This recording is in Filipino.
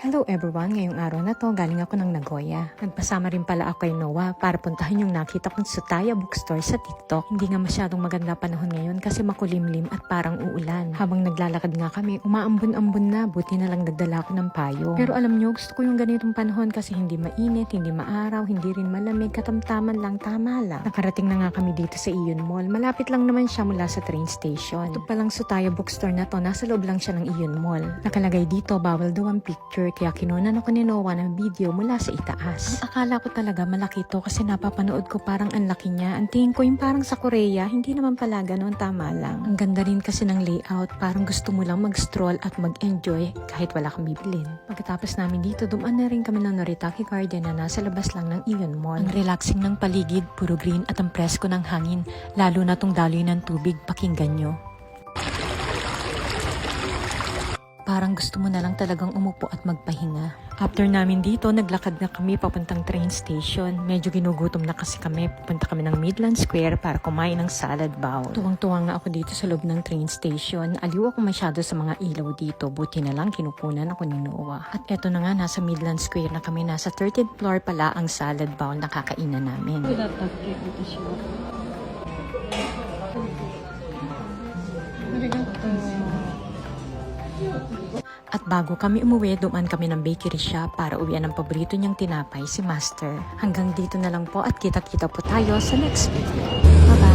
Hello everyone, ngayong araw na to galing ako ng Nagoya. Nagpasama rin pala ako kay Noah para puntahan yung nakita kong Sutaya bookstore sa TikTok. Hindi nga masyadong maganda panahon ngayon kasi makulimlim at parang uulan. Habang naglalakad nga kami, umaambon-ambon na, buti na lang nagdala ako ng payo. Pero alam nyo, gusto ko yung ganitong panahon kasi hindi mainit, hindi maaraw, hindi rin malamig, katamtaman lang, tama lang. Nakarating na nga kami dito sa Iyon Mall. Malapit lang naman siya mula sa train station. Ito palang Sutaya bookstore na to, nasa loob lang siya ng Iyon Mall. Nakalagay dito, bawal daw ang picture, kaya kinunan ako ni Noah ng video mula sa itaas. Ang akala ko talaga malaki to kasi napapanood ko parang ang laki niya. Ang tingin ko yung parang sa Korea, hindi naman pala ganun, tama lang. Ang ganda rin kasi ng layout, parang gusto mo lang mag-stroll at mag-enjoy kahit wala kang bibilin. Pagkatapos namin dito, dumaan na rin kami ng Noritake Garden na nasa labas lang ng Iyon Mall. Ang relaxing ng paligid, puro green at ang presko ng hangin, lalo na tong daloy ng tubig, pakinggan nyo. Parang gusto mo na lang talagang umupo at magpahinga. After namin dito, naglakad na kami papuntang train station. Medyo ginugutom na kasi kami. Pupunta kami ng Midland Square para kumain ng salad bowl. Tuwang-tuwa nga ako dito sa loob ng train station. Aliw ako masyado sa mga ilaw dito. Buti na lang kinukunan ako ni Noah. At eto na nga, nasa Midland Square na kami. Nasa 13th floor pala ang salad bowl na kakainan namin. At bago kami umuwi, dumaan kami ng bakery shop para uwian ang paborito niyang tinapay, si Master. Hanggang dito na lang po at kita-kita po tayo sa next video. Bye-bye!